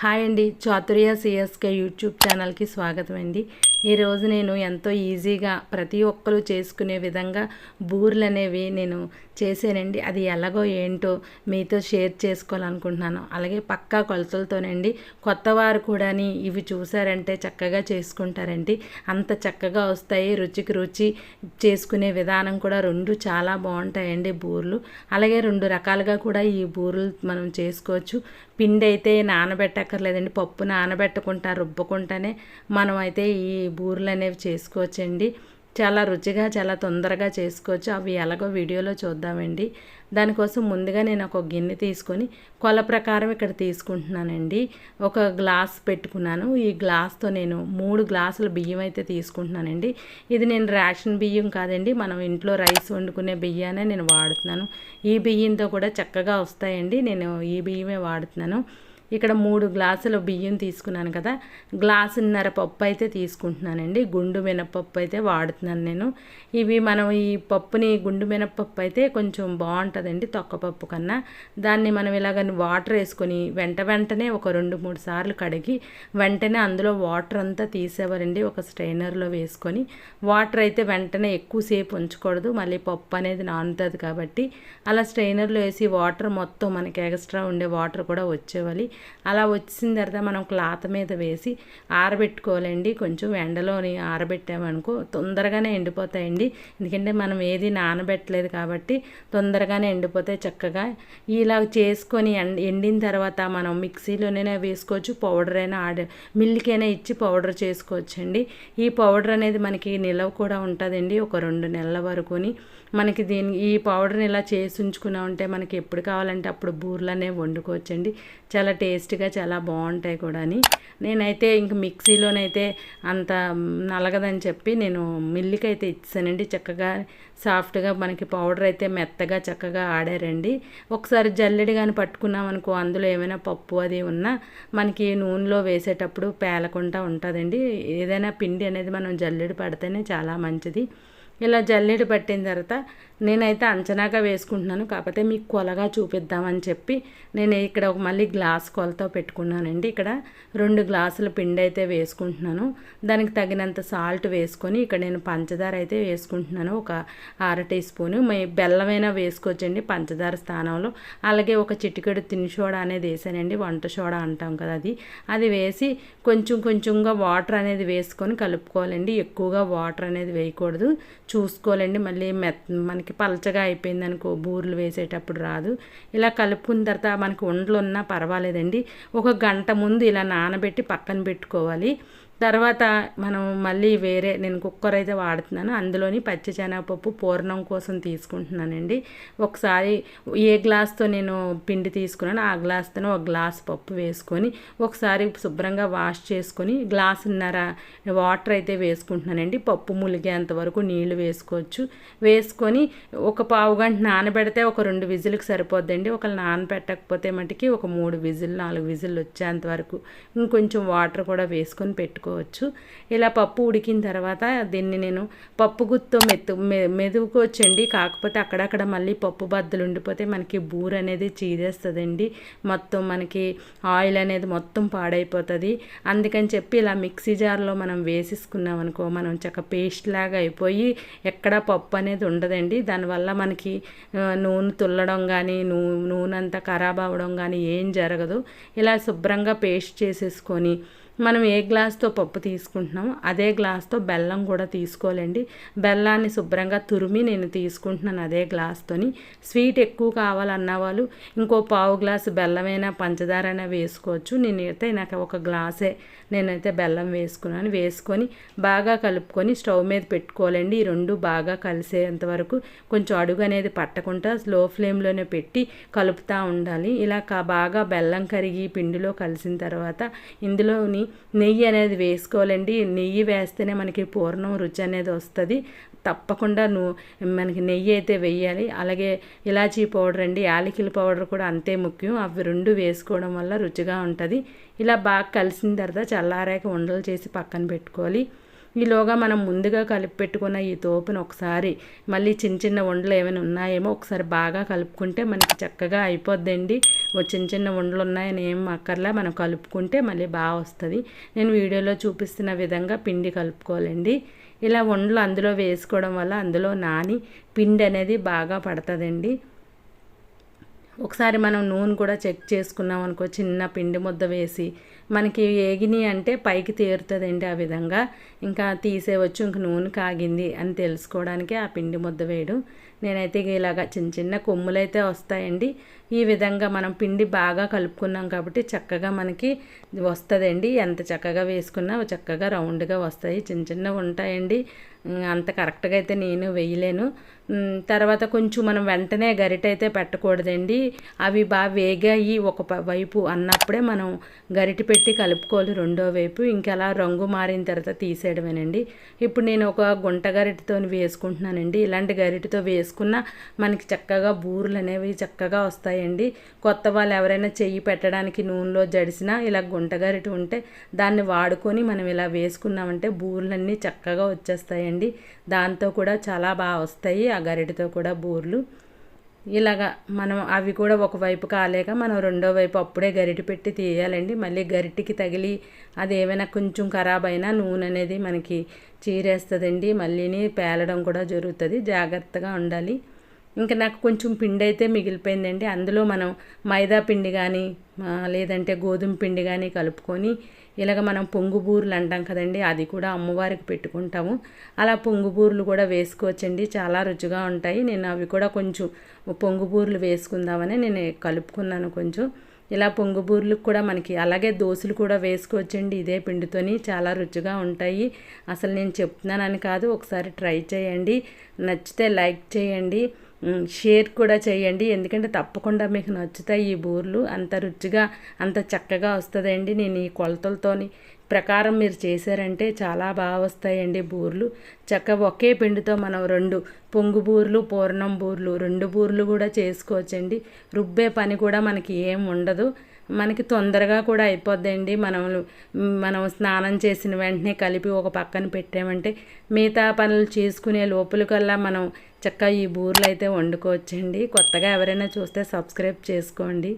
Hi అండి Chaturya CSK YouTube ఛానల్కి స్వాగతం అండి. ఈరోజు నేను ఎంతో ఈజీగా ప్రతి ఒక్కరు చేసుకునే విధంగా బూరెలు అనేవి నేను చేశానండి. అది ఎలాగో ఏంటో మీతో షేర్ చేసుకోవాలనుకుంటున్నాను. అలాగే పక్కా కొలతలతోనండి కొత్త వారు కూడాని ఇవి చూసారంటే చక్కగా చేసుకుంటారండి. అంత చక్కగా వస్తాయి రుచికి రుచి చేసుకునే విధానం కూడా రెండు చాలా బాగుంటాయండి బూరెలు. అలాగే రెండు రకాలుగా కూడా ఈ బూరెలు మనం చేసుకోవచ్చు. పిండి అయితే నానబెట్టక్కర్లేదండి పప్పు నానబెట్టకుండా రుబ్బకుండానే మనం అయితే ఈ బూరెలు అనేవి చేసుకోవచ్చండి. చాలా రుచిగా చాలా తొందరగా చేసుకోవచ్చు. అవి ఎలాగో వీడియోలో చూద్దామండి. దానికోసం ముందుగా నేను ఒక గిన్నె తీసుకొని కొల ప్రకారం ఇక్కడ తీసుకుంటున్నానండి. ఒక గ్లాస్ పెట్టుకున్నాను. ఈ గ్లాస్తో నేను మూడు గ్లాసుల బియ్యం అయితే తీసుకుంటున్నానండి. ఇది నేను రేషన్ బియ్యం కాదండి. మనం ఇంట్లో రైస్ వండుకునే బియ్యానే నేను వాడుతున్నాను. ఈ బియ్యంతో కూడా చక్కగా వస్తాయండి. నేను ఈ బియ్యమే వాడుతున్నాను. ఇక్కడ మూడు గ్లాసుల బియ్యం తీసుకున్నాను కదా. గ్లాసున్నర పప్పు అయితే తీసుకుంటున్నానండి. గుండు మినపప్పు అయితే వాడుతున్నాను నేను. ఇవి మనం ఈ పప్పుని గుండు మినపప్పు అయితే కొంచెం బాగుంటుందండి తొక్కపప్పు కన్నా. దాన్ని మనం ఇలాగ వాటర్ వేసుకొని వెంట వెంటనే ఒక రెండు మూడు సార్లు కడిగి వెంటనే అందులో వాటర్ అంతా తీసేవారండి. ఒక స్ట్రైనర్లో వేసుకొని వాటర్ అయితే వెంటనే ఎక్కువసేపు ఉంచకూడదు. మళ్ళీ పప్పు అనేది నానుతుంది కాబట్టి. అలా స్ట్రైనర్లో వేసి వాటర్ మొత్తం మనకి ఎక్స్ట్రా ఉండే వాటర్ కూడా వచ్చేవాలి. అలా వచ్చిన తర్వాత మనం క్లాత్ మీద వేసి ఆరబెట్టుకోవాలండి. కొంచెం ఎండలోని ఆరబెట్టామనుకో తొందరగానే ఎండిపోతాయండి. ఎందుకంటే మనం ఏది నానబెట్టలేదు కాబట్టి తొందరగానే ఎండిపోతాయి చక్కగా. ఇలా చేసుకొని ఎండిన తర్వాత మనం మిక్సీలోనే వేసుకోవచ్చు పౌడర్ అయినా ఆడ మిల్లికైనా ఇచ్చి పౌడర్ చేసుకోవచ్చండి. ఈ పౌడర్ అనేది మనకి నిలవ కూడా ఉంటుందండి ఒక రెండు నెలల వరకుని. మనకి దీని ఈ పౌడర్ని ఇలా చేసి ఉంచుకున్నామంటే మనకి ఎప్పుడు కావాలంటే అప్పుడు బూర్లు అనేవి వండుకోవచ్చండి. చాలా టేస్ట్గా చాలా బాగుంటాయి కూడా నేనైతే ఇంక మిక్సీలోనైతే అంత నలగదని చెప్పి నేను మిల్లికి అయితే ఇచ్చానండి. చక్కగా సాఫ్ట్గా మనకి పౌడర్ అయితే మెత్తగా చక్కగా ఆడారండి. ఒకసారి జల్లెడి కానీ పట్టుకున్నాం అనుకో అందులో ఏమైనా పప్పు అది ఉన్నా మనకి నూనెలో వేసేటప్పుడు పేలకుండా ఉంటుందండి. ఏదైనా పిండి అనేది మనం జల్లెడి పడితేనే చాలా మంచిది. ఇలా జల్లెడ పట్టిన తర్వాత నేనైతే అంచనాగా వేసుకుంటున్నాను. కాకపోతే మీకు కొలగా చూపిద్దామని చెప్పి నేను ఇక్కడ ఒక మళ్ళీ గ్లాస్ కొలతో పెట్టుకున్నానండి. ఇక్కడ రెండు గ్లాసుల పిండి అయితే వేసుకుంటున్నాను. దానికి తగినంత సాల్ట్ వేసుకొని ఇక్కడ నేను పంచదార అయితే వేసుకుంటున్నాను. ఒక అర టీ స్పూను. మీ బెల్లమైనా వేసుకోవచ్చండి పంచదార స్థానంలో. అలాగే ఒక చిటికెడు తిని సోడా అనేది వేసానండి. వంట సోడా అంటాం కదా అది. అది వేసి కొంచెం కొంచెంగా వాటర్ అనేది వేసుకొని కలుపుకోవాలండి. ఎక్కువగా వాటర్ అనేది వేయకూడదు. చూసుకోవాలండి. మళ్ళీ మెత్ మనకి పలచగా అయిపోయింది అనుకో బూర్లు వేసేటప్పుడు రాదు. ఇలా కలుపుకున్న తర్వాత మనకి ఉండలు ఉన్నా పర్వాలేదండి. ఒక గంట ముందు ఇలా నానబెట్టి పక్కన పెట్టుకోవాలి. తర్వాత మనం మళ్ళీ వేరే నేను కుక్కర్ అయితే వాడుతున్నాను. అందులోని పచ్చి శనగపప్పు పూర్ణం కోసం తీసుకుంటున్నానండి. ఒకసారి ఏ గ్లాస్తో నేను పిండి తీసుకున్నాను ఆ గ్లాస్తోనే ఒక గ్లాస్ పప్పు వేసుకొని ఒకసారి శుభ్రంగా వాష్ చేసుకొని గ్లాసున్నర వాటర్ అయితే వేసుకుంటున్నానండి. పప్పు ములిగేంత వరకు నీళ్ళు వేసుకోవచ్చు. వేసుకొని ఒక పావు గంట నానబెడితే ఒక రెండు విజిల్కి సరిపోద్దండి. ఒక నానబెట్టకపోతే మటుకి ఒక మూడు విజిల్ నాలుగు విజిల్ వచ్చేంత వరకు ఇంకొంచెం వాటర్ కూడా వేసుకొని పెట్టుకో చేసుకోవచ్చు ఇలా పప్పు ఉడికిన తర్వాత దీన్ని నేను పప్పు గుత్తో మెత్తు మె మెదువుకోవచ్చండి. కాకపోతే అక్కడక్కడ మళ్ళీ పప్పు బద్దలు ఉండిపోతే మనకి బూర అనేది చీదేస్తుందండి. మొత్తం మనకి ఆయిల్ అనేది మొత్తం పాడైపోతుంది. అందుకని చెప్పి ఇలా మిక్సీ జార్లో మనం వేసేసుకున్నాం అనుకో మనం చక్క పేస్ట్ లాగా అయిపోయి ఎక్కడ పప్పు అనేది ఉండదండి. దానివల్ల మనకి నూనె తుల్లడం కానీ నూ నూనె అంతా ఖరాబ్ అవ్వడం కానీ ఏం జరగదు. ఇలా శుభ్రంగా పేస్ట్ చేసేసుకొని మనం ఏ గ్లాస్తో పప్పు తీసుకుంటున్నామో అదే గ్లాస్తో బెల్లం కూడా తీసుకోవాలండి. బెల్లాన్ని శుభ్రంగా తురిమి నేను తీసుకుంటున్నాను అదే గ్లాస్తోని. స్వీట్ ఎక్కువ కావాలన్న వాళ్ళు ఇంకో పావు గ్లాసు బెల్లమైనా పంచదారైనా వేసుకోవచ్చు. నేనైతే నాకు ఒక గ్లాసే నేనైతే బెల్లం వేసుకున్నాను. వేసుకొని బాగా కలుపుకొని స్టవ్ మీద పెట్టుకోవాలండి. ఈ రెండు బాగా కలిసేంత వరకు కొంచెం అడుగు అనేది పట్టకుండా స్లో ఫ్లేమ్లోనే పెట్టి కలుపుతూ ఉండాలి. ఇలా బాగా బెల్లం కరిగి పిండిలో కలిసిన తర్వాత ఇందులోని నెయ్యి అనేది వేసుకోవాలండి. నెయ్యి వేస్తేనే మనకి పూర్ణం రుచి అనేది వస్తుంది. తప్పకుండా నువ్వు మనకి నెయ్యి అయితే వేయాలి. అలాగే ఇలాచీ పౌడర్ అండి యాలకిల పౌడర్ కూడా అంతే ముఖ్యం. అవి రెండు వేసుకోవడం వల్ల రుచిగా ఉంటుంది. ఇలా బాగా కలిసిన తర్వాత చల్లారాక ఉండలు చేసి పక్కన పెట్టుకోవాలి. ఈలోగా మనం ముందుగా కలిపి పెట్టుకున్న ఈ తోపును ఒకసారి మళ్ళీ చిన్న చిన్న వండలు ఏమైనా ఉన్నాయేమో ఒకసారి బాగా కలుపుకుంటే మనకి చక్కగా అయిపోద్దండి. ఓ చిన్న చిన్న వండలు ఉన్నాయని ఏం అక్కర్లా మనం కలుపుకుంటే మళ్ళీ బాగా వస్తుంది. నేను వీడియోలో చూపిస్తున్న విధంగా పిండి కలుపుకోవాలండి. ఇలా వండలు అందులో వేసుకోవడం వల్ల అందులో నాని పిండి అనేది బాగా పడుతుందండి. ఒకసారి మనం నూనె కూడా చెక్ చేసుకున్నాం అనుకో చిన్న పిండి ముద్ద వేసి మనకి ఏగిని అంటే పైకి తేరుతుందండి ఆ విధంగా. ఇంకా తీసేవచ్చు ఇంక నూనె కాగింది అని తెలుసుకోవడానికి ఆ పిండి ముద్ద వేయడం. నేనైతే ఇలాగా చిన్న చిన్న కొమ్ములైతే వస్తాయండి. ఈ విధంగా మనం పిండి బాగా కలుపుకున్నాం కాబట్టి చక్కగా మనకి వస్తుందండి. ఎంత చక్కగా వేసుకున్నా చక్కగా రౌండ్గా వస్తాయి. చిన్న చిన్న ఉంటాయండి. అంత కరెక్ట్గా అయితే నేను వేయలేను. తర్వాత కొంచెం మనం వెంటనే గరిటైతే పెట్టకూడదండి. అవి బాగా వేగాయి ఒక వైపు అన్నప్పుడే మనం గరిటె పెట్టి పెట్టి కలుపుకోవాలి రెండో వైపు. ఇంకెలా రంగు మారిన తర్వాత తీసేయడమేనండి. ఇప్పుడు నేను ఒక గుంట గరిటెతో వేసుకుంటున్నానండి. ఇలాంటి గరిటతో వేసుకున్న మనకి చక్కగా బూరులు అనేవి చక్కగా వస్తాయండి. కొత్త వాళ్ళు ఎవరైనా చెయ్యి పెట్టడానికి నూనెలో జడిసినా ఇలా గుంట గరిటె ఉంటే దాన్ని వాడుకొని మనం ఇలా వేసుకున్నామంటే బూర్లన్నీ చక్కగా వచ్చేస్తాయండి. దాంతో కూడా చాలా బాగా వస్తాయి ఆ గరిటతో కూడా బూర్లు. ఇలాగా మనం అవి కూడా ఒకవైపు కాలేక మనం రెండో వైపు అప్పుడే గరిటె పెట్టి తీయాలండి. మళ్ళీ గరిటికి తగిలి అది ఏమైనా కొంచెం ఖరాబ్ అయినా నూనె అనేది మనకి చీరేస్తుందండి. మళ్ళీని పేలడం కూడా జరుగుతుంది. జాగ్రత్తగా ఉండాలి. ఇంకా నాకు కొంచెం పిండి అయితే మిగిలిపోయిందండి. అందులో మనం మైదా పిండి కానీ లేదంటే గోధుమ పిండి కానీ కలుపుకొని ఇలాగ మనం పొంగుబూరులు అంటాం కదండి అది కూడా అమ్మవారికి పెట్టుకుంటాము. అలా పొంగుబూరులు కూడా వేసుకోవచ్చండి చాలా రుచిగా ఉంటాయి. నేను అవి కూడా కొంచెం పొంగుబూరులు వేసుకుందామని నేను కలుపుకున్నాను కొంచెం. ఇలా పొంగుబూర్లకు కూడా మనకి అలాగే దోశలు కూడా వేసుకోవచ్చండి ఇదే పిండితోని చాలా రుచిగా ఉంటాయి. అసలు నేను చెప్తున్నానని కాదు ఒకసారి ట్రై చేయండి. నచ్చితే లైక్ చేయండి. షేర్ కూడా చేయండి. ఎందుకంటే తప్పకుండా మీకు నచ్చుతాయి ఈ బూర్లు. అంత రుచిగా అంత చక్కగా వస్తుందండి. నేను ఈ కొలతలతోని ప్రకారం మీరు చేశారంటే చాలా బాగా వస్తాయండి బూర్లు. చక్కగా ఒకే పిండితో మనం రెండు పొంగు బూర్లు పూర్ణం బూర్లు రెండు బూర్లు కూడా చేసుకోవచ్చండి. రుబ్బే పని కూడా మనకి ఏం ఉండదు. మనకి తొందరగా కూడా అయిపోద్దండి. మనం మనం స్నానం చేసిన వెంటనే కలిపి ఒక పక్కన పెట్టామంటే మిగతా పనులు చేసుకునే లోపలికల్లా మనం చక్కగా ఈ బూరెలు అయితే వండుకోవచ్చండి. కొత్తగా ఎవరైనా చూస్తే సబ్స్క్రైబ్ చేసుకోండి.